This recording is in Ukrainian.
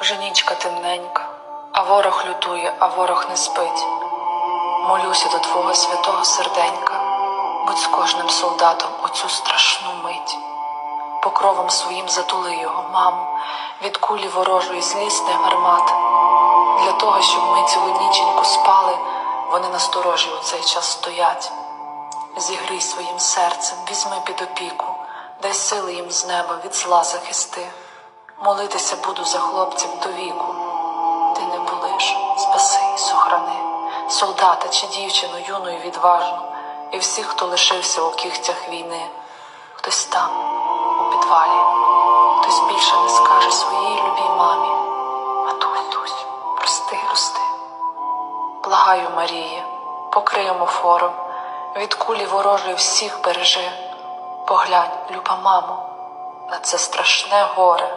Вже нічка темненька, а ворог лютує, а ворог не спить. Молюся до Твого святого серденька, будь з кожним солдатом у цю страшну мить. Покровом своїм затули його, маму, від кулі ворожої злісних гармат. Для того, щоб ми цілу ніченьку спали, вони насторожі у цей час стоять. Зігрій своїм серцем, візьми під опіку, дай сили їм з неба від зла захисти. Молитися буду за хлопців до віку. Ти не полиш, спаси сохрани, солдата чи дівчину юну і відважну, і всіх, хто лишився у кігтях війни. Хтось там, у підвалі, хтось більше не скаже своїй любій мамі. Матусь, прости, прости. Благаю, Марії, покриємо фором, від кулі ворожої всіх бережи. Поглянь, люба мамо, на це страшне горе.